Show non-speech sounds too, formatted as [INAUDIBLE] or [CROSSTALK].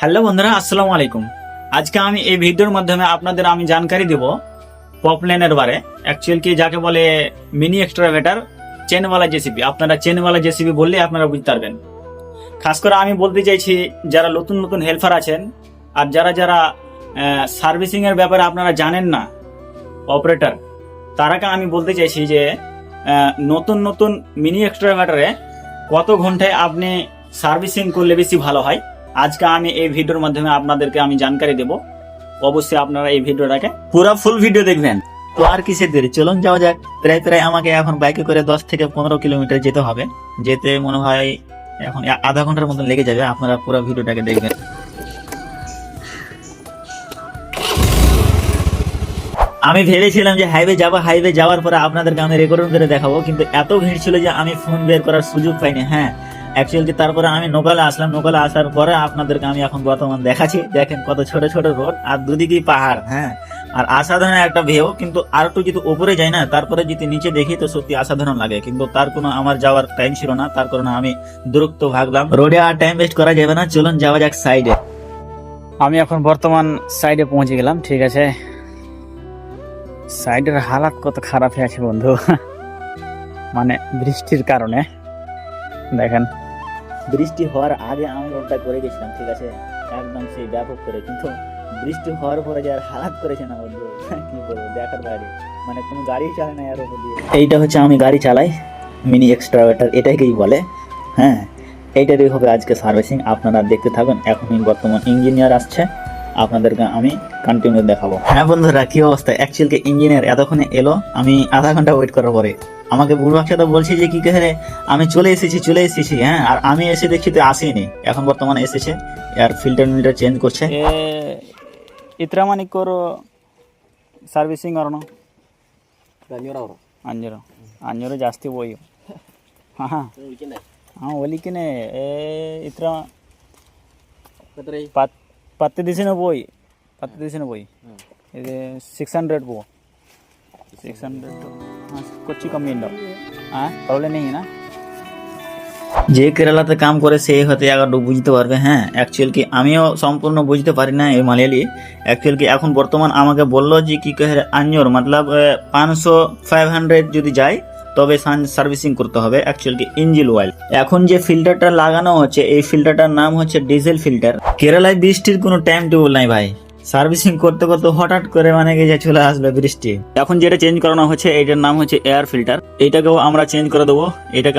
Hello বন্ধুরা, আসসালামু আলাইকুম। আজকে আমি এই ভিডিওর মাধ্যমে আপনাদের আমি জানকারি দেব পপলেনের বারে। অ্যাকচুয়াল কি যাকে বলে মিনি এক্সট্রাভেটার চেনওয়ালা জেসিবি আপনারা চেনওয়ালা জেসিবি বললে আপনারা বুঝতে পারবেন। খাস করে আমি বলতে চাইছি, যারা নতুন নতুন হেল্পার আছেন আর যারা যারা সার্ভিসিংয়ের ব্যাপারে আপনারা জানেন না অপারেটর তারাকে আমি বলতে চাইছি যে নতুন নতুন মিনি এক্সট্রাভেটারে কত ঘন্টায় আপনি সার্ভিসিং করলে বেশি ভালো হয়? আজকে আমি এই ভিডিওর মাধ্যমে আপনাদেরকে আমি জানকারি দেব। অবশ্যই আপনারা এই ভিডিওটাকে পুরো ফুল ভিডিও দেখবেন। তো আর কিসের দেরি? চলুন যাওয়া যাক। প্রায় প্রায় আমাকে এখন বাইকে করে দশ থেকে পনেরো কিলোমিটার যেতে হবে। যেতে মনে হয় এখন আধা ঘণ্টার মতন লেগে যাবে। আপনারা পুরো ভিডিওটাকে দেখবেন। আমি ভেবেছিলাম যে হাইওয়ে যাব হাইওয়ে যাওয়ার পরে আপনাদেরকে আমি রেকর্ডিং করে দেখাবো, কিন্তু এত ভিড় ছিল যে আমি ফোন বের করার সুযোগ পাইনি। হ্যাঁ অ্যাকচুয়ালি তারপরে আমি নোকালে আসলাম, নোকালে আসার পরে আপনাদেরকে আমি এখন বর্তমান দেখাচ্ছি। দেখেন কত ছোট ছোট রোড আর দুদিকেই পাহাড় হ্যাঁ। আর অসাধারণ একটা ভেও কিন্তু আর একটু যদি উপরে যাই না, তারপরে যদি নিচে দেখি তো সত্যি অসাধারণ লাগে। কিন্তু তার কোনো আমার যাওয়ার টাইম ছিল না, তার কারণে আমি দ্রুত ভাগলাম রোডে আর টাইম ওয়েস্ট করা যাবে না, চলুন যাওয়া যাক সাইডে আমি এখন বর্তমান সাইডে পৌঁছে গেলাম, ঠিক আছে? সাইডের হালাত কত খারাপ হয়ে আছে বন্ধু। মানে বৃষ্টির কারণে। দেখেন। বৃষ্টি হওয়ার আগে আমি রোডটা করে গেছিলাম, ঠিক আছে? একদম সেই ব্যাপক করে। কিন্তু বৃষ্টি হওয়ার পরে যে আর হালাত করেছে না বন্ধু, [LAUGHS] কি বলব, দেখার বাইরে। মানে কোনো গাড়ি চালায় না আর এইটা হচ্ছে আমি গাড়ি চালাই, মিনি এক্সট্রাভেটার, এটাকেই বলে। হ্যাঁ এইটারই হবে আজকে সার্ভিসিং। আপনারা দেখতে থাকুন, এখনই বর্তমান ইঞ্জিনিয়ার আসছে। আপনাদেরকে আমি কন্টিনিউ দেখাবো। হ্যাঁ বন্ধুরা কি অবস্থা? অ্যাকচুয়ালকে ইঞ্জিনিয়ার এতক্ষণে এলো আমি আধা ঘণ্টা ওয়েট করার পরে। আমাকে ভুলভাষাতে বলছি যে কি কে আমি চলে এসেছি চলে এসেছি। হ্যাঁ আর আমি এসে দেখছি তো আসেনি। এখন বর্তমানে এসেছে আর ফিল্টার মিল্টার চেঞ্জ করছে। ഇത്രമണിക്കൂർ സർവീസിങ് വരണോ അഞ്ഞൂറാവും അഞ്ഞൂറോ അഞ്ഞൂറ് হ্যাঁ പോയി হ্যাঁ ആ ഒലിക്കണേ ഇത്ര ইত্রা పత్తి దిసిన పోయి పత్తి దిసిన పోయి ఇది సిక్స్ హండ్రెడ్ పో సిక్స్ హండ్రెడ్ కొచ్చి కమ్మి ఉండవు প্রবলেম নেই না যে কেরালাতে কাম করে সে হতে একটু বুঝতে পারবে হ্যাঁ অ্যাকচুয়াল কি আমিও সম্পূর্ণ বুঝতে পারি না এই মালিয়ালি অ্যাকচুয়াল কি এখন বর্তমান আমাকে বললো যে কি কে আঞ্জোর মতলব পাঁচশো ফাইভ হান্ড্রেড যদি যায় তবে সান সার্ভিসিং করতে হবে অ্যাকচুয়ালি কি ইঞ্জিন অয়েল। এখন যে ফিল্টারটা লাগানো হচ্ছে, এই ফিল্টারটার নাম হচ্ছে ডিজেল ফিল্টার। কেরালায় বৃষ্টির কোনো টাইম টেবিল নাই ভাই। সার্ভিসিং করতে করতে হঠাৎ করে মানে যে চলে আসবে বৃষ্টি। এখন যেটা চেঞ্জ করানো হচ্ছে এটার নাম হচ্ছে এয়ার ফিল্টার এটাকেও আমরা চেঞ্জ করে দেবো। এটাকে